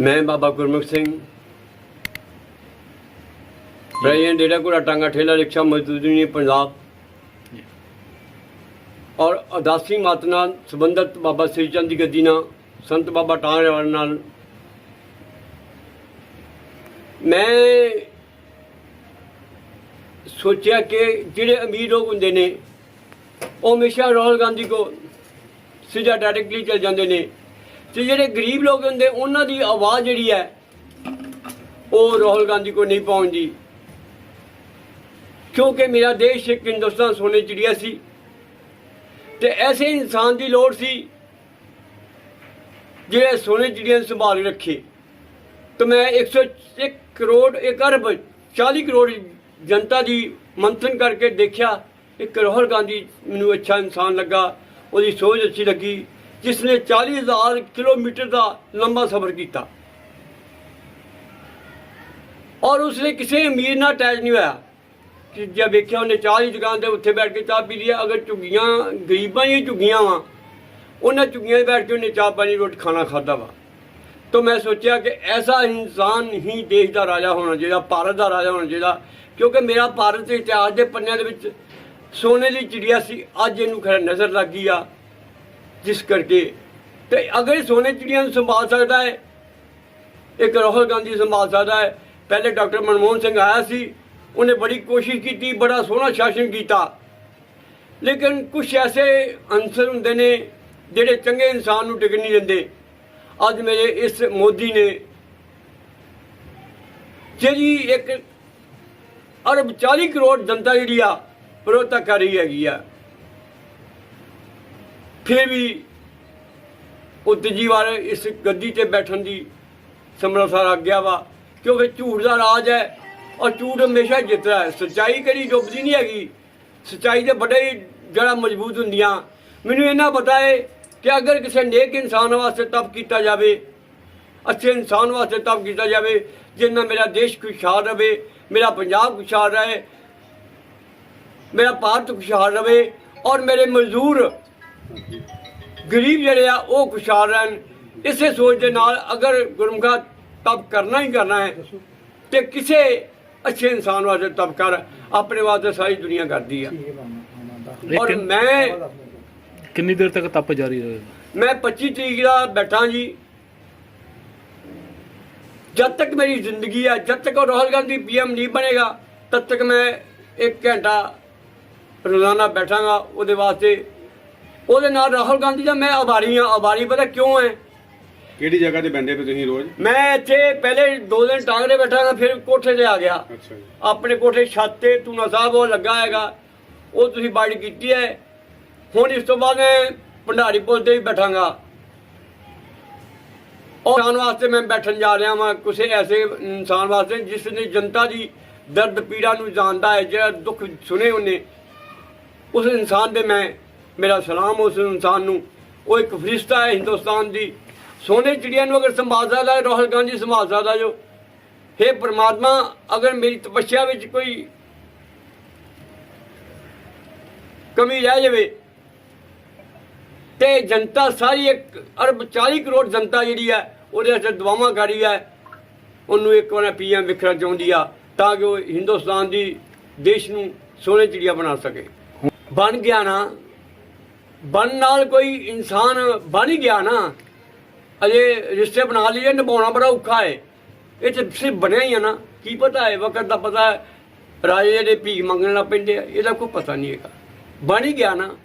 ਮੈਂ ਬਾਬਾ ਗੁਰਮੁਖ ਸਿੰਘ। ਪ੍ਰੈਜ਼ੀਡੈਂਟ ਡੇਰਾ ਕੋਲਾ ਟਾਂਗਾ ਠੇਲਾ ਰਿਕਸ਼ਾ ਮਜ਼ਦੂਰ ਯੂਨੀਅਨ ਪੰਜਾਬ। ਔਰ ਅਦਾਸੀ ਮਤ ਨਾਲ ਸੰਬੰਧਿਤ ਬਾਬਾ ਸ੍ਰੀ ਚੰਦ ਦੀ ਗੱਦੀ ਨਾਲ, ਸੰਤ ਬਾਬਾ ਟਾਂਗਰੇਵਾਲ ਨਾਲ। ਮੈਂ ਸੋਚਿਆ ਕਿ ਜਿਹੜੇ ਅਮੀਰ ਲੋਕ ਹੁੰਦੇ ਨੇ, ਉਹ ਹਮੇਸ਼ਾ ਰਾਹੁਲ ਗਾਂਧੀ ਕੋ ਸਿੱਧਾ ਡਾਇਰੈਕਟਲੀ ਚਲ ਜਾਂਦੇ ਨੇ। ਤੇ ਜਿਹੜੇ ਗਰੀਬ ਲੋਕ ਹੁੰਦੇ, ਉਹਨਾਂ ਦੀ ਆਵਾਜ਼ ਜਿਹੜੀ ਹੈ, ਉਹ ਰਾਹੁਲ ਗਾਂਧੀ ਕੋ ਨਹੀਂ ਪਹੁੰਚਦੀ। ਕਿਉਂਕਿ ਮੇਰਾ ਦੇਸ਼ ਇੱਕ ਹਿੰਦੁਸਤਾਨ ਸੋਨੇ ਚਿੜੀਆ ਸੀ। ਤੇ ਐਸੇ ਇਨਸਾਨ ਦੀ ਲੋੜ ਸੀ, ਜਿਹੜੇ ਸੋਨੇ ਚਿੜੀਆਂ ਨੂੰ ਸੰਭਾਲ ਰੱਖੇ। ਤਾਂ ਮੈਂ 101 ਕਰੋੜ 1 ਅਰਬ 40 ਕਰੋੜ ਜਨਤਾ ਦੀ ਮੰਥਨ ਕਰਕੇ ਦੇਖਿਆ, ਇੱਕ ਰਾਹੁਲ ਗਾਂਧੀ ਮੈਨੂੰ ਅੱਛਾ ਇਨਸਾਨ ਲੱਗਾ, ਉਹਦੀ ਸੋਚ ਅੱਛੀ ਲੱਗੀ। ਜਿਸ ਨੇ 40000 ਕਿਲੋਮੀਟਰ ਦਾ ਲੰਬਾ ਸਫ਼ਰ ਕੀਤਾ। ਔਰ ਉਸਨੇ ਕਿਸੇ ਅਮੀਰ ਨਾਲ ਅਟੈਚ ਨਹੀਂ ਹੋਇਆ ਕਿ ਜੇ ਵੇਖਿਆ ਉਹਨੇ ਚਾਹ ਦੀ ਦੁਕਾਨ ਤੇ ਉੱਥੇ ਬੈਠ ਕੇ ਚਾਹ ਪੀ ਲਈ ਅਗਰ ਝੁੱਗੀਆਂ, ਗਰੀਬਾਂ ਦੀਆਂ ਝੁੱਗੀਆਂ ਵਾ, ਉਹਨਾਂ ਝੁੱਗੀਆਂ 'ਤੇ ਬੈਠ ਕੇ ਉਹਨੇ ਚਾਹ ਪਾਣੀ, ਰੋਟੀ, ਖਾਣਾ ਖਾਦਾ ਵਾ। ਤਾਂ ਮੈਂ ਸੋਚਿਆ ਕਿ ਐਸਾ ਇਨਸਾਨ ਹੀ ਦੇਸ਼ ਦਾ ਰਾਜਾ ਹੋਣਾ ਚਾਹੀਦਾ, ਭਾਰਤ ਦਾ ਰਾਜਾ ਹੋਣਾ ਚਾਹੀਦਾ, ਕਿਉਂਕਿ ਮੇਰਾ ਭਾਰਤ ਦੇ ਇਤਿਹਾਸ ਦੇ ਪੰਨਿਆਂ ਦੇ ਵਿੱਚ ਸੋਨੇ ਦੀ ਚਿੜੀਆ ਸੀ, ਅੱਜ ਇਹਨੂੰ ਖੈਰ ਨਜ਼ਰ ਲੱਗ ਗਈ ਆ। ਜਿਸ ਕਰਕੇ ਤੇ ਅਗਰ ਇਹ ਸੋਨੇ ਚਿੜੀਆਂ ਨੂੰ ਸੰਭਾਲ ਸਕਦਾ ਹੈ, ਇੱਕ ਰਾਹੁਲ ਗਾਂਧੀ ਸੰਭਾਲ ਸਕਦਾ ਹੈ, ਪਹਿਲੇ ਡਾਕਟਰ ਮਨਮੋਹਨ ਸਿੰਘ ਆਇਆ ਸੀ, ਉਹਨੇ ਬੜੀ ਕੋਸ਼ਿਸ਼ ਕੀਤੀ, ਬੜਾ ਸੋਹਣਾ ਸ਼ਾਸਨ ਕੀਤਾ। ਲੇਕਿਨ ਕੁਝ ਐਸੇ ਅੰਸਰ ਹੁੰਦੇ ਨੇ ਜਿਹੜੇ ਚੰਗੇ ਇਨਸਾਨ ਨੂੰ ਟਿਕ ਨਹੀਂ ਦਿੰਦੇ। ਅੱਜ ਮੇਰੇ ਇਸ ਮੋਦੀ ਨੇ ਜਿਹੜੀ ਇੱਕ ਅਰਬ 40 ਕਰੋੜ ਜਨਤਾ ਜਿਹੜੀ ਆ, ਵਿਰੋਧਤਾ ਕਰ ਰਹੀ ਹੈਗੀ ਆ। ਫਿਰ ਵੀ ਉਹ ਤੀਜੀ ਵਾਰ ਇਸ ਗੱਦੀ ਤੇ ਬੈਠਣ ਦੀ ਸਮਰਸਰ ਰੱਖ ਗਿਆ ਵਾ ਕਿਉਂਕਿ ਝੂਠ ਦਾ ਰਾਜ ਹੈ ਔਰ ਝੂਠ ਹਮੇਸ਼ਾ ਜਿੱਤਦਾ ਹੈ। ਸੱਚਾਈ ਕਦੀ ਡੁੱਬਦੀ ਨਹੀਂ ਹੈਗੀ। ਸੱਚਾਈ ਦੇ ਬੜੇ ਹੀ ਜੜਾ ਮਜ਼ਬੂਤ ਹੁੰਦੀਆਂ। ਮੈਨੂੰ ਇਹਨਾਂ ਪਤਾ ਹੈ ਕਿ ਅਗਰ ਕਿਸੇ ਨੇਕ ਇਨਸਾਨ ਵਾਸਤੇ ਤਪ ਕੀਤਾ ਜਾਵੇ, ਅੱਛੇ ਇਨਸਾਨ ਵਾਸਤੇ ਤਪ ਕੀਤਾ ਜਾਵੇ ਜਿੰਨਾ ਮੇਰਾ ਦੇਸ਼ ਖੁਸ਼ਹਾਲ ਰਵੇ ਮੇਰਾ ਪੰਜਾਬ ਖੁਸ਼ਹਾਲ ਰਹੇ, ਮੇਰਾ ਭਾਰਤ ਖੁਸ਼ਹਾਲ ਰਵੇ ਔਰ ਮੇਰੇ ਮਜ਼ਦੂਰ ਗਰੀਬ ਜਿਹੜੇ ਆ ਉਹ ਖੁਸ਼ਹਾਲ ਰਹਿਣ। ਇਸੇ ਸੋਚ ਦੇ ਨਾਲ ਅਗਰ ਗੁਰਮੁਖਾ ਤਪ ਕਰਨਾ ਹੀ ਕਰਨਾ ਹੈ ਤੇ ਕਿਸੇ ਅੱਛੇ ਇਨਸਾਨ ਵਾਸਤੇ ਤਪ ਕਰ ਆਪਣੇ ਵਾਸਤੇ ਸਾਰੀ ਦੁਨੀਆ ਕਰਦੀ ਆ। ਔਰ ਮੈਂ ਕਿੰਨੀ ਦੇਰ ਤੱਕ ਤਪ ਜਾਰੀ ਰਹੇਗਾ ਮੈਂ 25 ਤਰੀਕ ਦਾ ਬੈਠਾ ਜੀ। ਜਦ ਤੱਕ ਮੇਰੀ ਜ਼ਿੰਦਗੀ ਹੈ ਜਦ ਤੱਕ ਰਾਹੁਲ ਗਾਂਧੀ ਪੀਐਮ ਨਹੀਂ ਬਣੇਗਾ ਤਦ ਤੱਕ ਮੈਂ 1 ਘੰਟਾ ਰੋਜ਼ਾਨਾ ਬੈਠਾਂਗਾ ਉਹਦੇ ਵਾਸਤੇ ਉਹਦੇ ਨਾਲ ਰਾਹੁਲ ਗਾਂਧੀ ਦਾ ਮੈਂ ਆਭਾਰੀ ਹਾਂ ਆਭਾਰੀ ਪਤਾ ਕਿਉਂ ਹੈ? ਕਿਹੜੀ ਜਗ੍ਹਾ ਤੇ ਬੈਠੇ ਪਏ ਤੁਸੀਂ ਰੋਜ਼? ਮੈਂ ਇੱਥੇ ਪਹਿਲੇ ਦੋ ਦਿਨ ਟਾਂਗਰੇ ਬੈਠਾਂਗਾ ਫਿਰ ਕੋਠੇ ਤੇ ਆ ਗਿਆ। ਅੱਛਾ ਜੀ। ਆਪਣੇ ਕੋਠੇ ਛੱਤ ਤੇ ਤੂਨਾ ਸਾਹਿਬ ਉਹ ਲੱਗਾ ਹੈਗਾ। ਉਹ ਤੁਸੀਂ ਬਾੜੀ ਕੀਤੀ ਹੈ। ਹੁਣ ਇਸ ਤੋਂ ਬਾਅਦ ਮੈਂ ਭੰਡਾਰੀ ਪੁਲ ਤੇ ਵੀ ਬੈਠਾਂਗਾ। ਔਰ ਇਨਸਾਨ ਵਾਸਤੇ ਮੈਂ ਬੈਠਣ ਜਾ ਰਿਹਾ ਹਾਂ ਕਿਸੇ ਐਸੇ ਇਨਸਾਨ ਵਾਸਤੇ ਜਿਸ ਨੇ ਜਨਤਾ ਦੀ ਦਰਦ ਪੀੜਾ ਨੂੰ ਜਾਣਦਾ ਹੈ ਜਿਹੜਾ ਦੁੱਖ ਸੁਣੇ ਉਹਨੇ ਉਸ ਇਨਸਾਨ ਦੇ ਮੈਂ ਮੇਰਾ ਸਲਾਮ ਉਸ ਇਨਸਾਨ ਨੂੰ। ਉਹ ਇੱਕ ਫਰਿਸ਼ਤਾ ਹੈ ਹਿੰਦੁਸਤਾਨ ਦੀ। ਸੋਨੇ ਚਿੜੀਆਂ ਨੂੰ ਅਗਰ ਸੰਭਾਲ ਸਕਦਾ ਹੈ ਰਾਹੁਲ ਗਾਂਧੀ ਸੰਭਾਲ ਸਕਦਾ ਜੋ। हे ਪ੍ਰਮਾਤਮਾ, ਅਗਰ ਮੇਰੀ ਤਪੱਸਿਆ ਵਿੱਚ ਕੋਈ ਕਮੀ ਰਹਿ ਜਾਵੇ, ਤੇ ਜਨਤਾ ਸਾਰੀ ਇੱਕ ਅਰਬ 40 ਕਰੋੜ ਜਨਤਾ ਜਿਹੜੀ ਹੈ, ਉਹਦੇ ਵਾਸਤੇ ਦੁਆਵਾਂ ਕਰੀ ਹੈ। ਉਹਨੂੰ ਇੱਕ ਵਾਰ ਪੀਐਮ ਵਿਖਰਾ ਚਾਹੁੰਦੀ ਆ, ਤਾਂ ਕਿ ਉਹ ਹਿੰਦੁਸਤਾਨ ਦੀ ਦੇਸ਼ ਨੂੰ ਸੋਨੇ ਚਿੜੀਆ ਬਣਾ ਸਕੇ। ਬਣ ਗਿਆ ਨਾ ਬਣ ਨਾਲ ਕੋਈ ਇਨਸਾਨ ਬਣ ਹੀ ਗਿਆ ਨਾ, ਅਜੇ ਰਿਸ਼ਤੇ ਬਣਾ ਲਈਏ, ਨਿਭਾਉਣਾ ਬੜਾ ਔਖਾ ਹੈ। ਇਹ ਤੇ ਸਿਰਫ ਬਣਿਆ ਹੀ ਆ ਨਾ, ਕੀ ਪਤਾ ਹੈ, ਵਕਤ ਦਾ ਪਤਾ ਰਾਜੇ ਦੇ ਭੀਖ ਮੰਗਣ ਲੱਗ ਪੈਂਦੇ ਆ ਇਹਦਾ ਕੋਈ ਪਤਾ ਨਹੀਂ ਹੈਗਾ। ਬਣ ਹੀ ਗਿਆ ਨਾ।